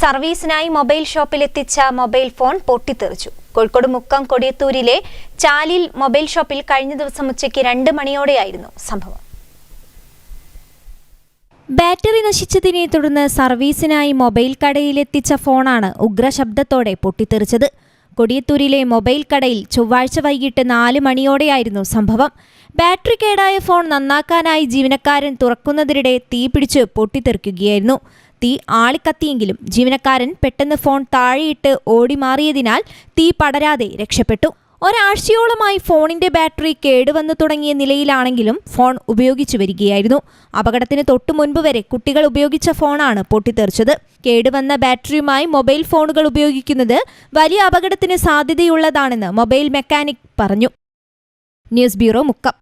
സർവീസിനായി mobile ഷോപ്പിലെത്തിച്ച mobile phone പൊട്ടിത്തെറിച്ചു. കോഴിക്കോട് മുക്കം കൊടിയത്തൂരിലെ ചാലിൽ മൊബൈൽ ഷോപ്പിൽ കഴിഞ്ഞ ദിവസം ഉച്ചയ്ക്ക് രണ്ട് മണിയോടെയായിരുന്നു സംഭവം. ബാറ്ററി നശിച്ചതിനെ തുടർന്ന് സർവീസിനായി മൊബൈൽ കടയിലെത്തിച്ച ഫോണാണ് ഉഗ്രശബ്ദത്തോടെ പൊട്ടിത്തെറിച്ചത്. കൊടിയത്തൂരിലെ മൊബൈൽ കടയിൽ ചൊവ്വാഴ്ച വൈകിട്ട് നാല് മണിയോടെയായിരുന്നു സംഭവം. ബാറ്ററി കേടായ ഫോൺ നന്നാക്കാനായി ജീവനക്കാരൻ തുറക്കുന്നതിനിടെ തീ പിടിച്ച് പൊട്ടിത്തെറിക്കുകയായിരുന്നു. തീ ആളിക്കത്തിയെങ്കിലും ജീവനക്കാരൻ പെട്ടെന്ന് ഫോൺ താഴെയിട്ട് ഓടിമാറിയതിനാൽ തീ പടരാതെ രക്ഷപ്പെട്ടു. ഒരാഴ്ചയോളമായി ഫോണിന്റെ ബാറ്ററി കേടുവന്നു തുടങ്ങിയ നിലയിലാണെങ്കിലും ഫോൺ ഉപയോഗിച്ചു വരികയായിരുന്നു. അപകടത്തിന് തൊട്ടു മുൻപ് വരെ കുട്ടികൾ ഉപയോഗിച്ച ഫോണാണ് പൊട്ടിത്തെറിച്ചത്. കേടുവന്ന ബാറ്ററിയുമായി മൊബൈൽ ഫോണുകൾ ഉപയോഗിക്കുന്നത് വലിയ അപകടത്തിന് സാധ്യതയുള്ളതാണെന്ന് മൊബൈൽ മെക്കാനിക് പറഞ്ഞു. News bureau Mukkam.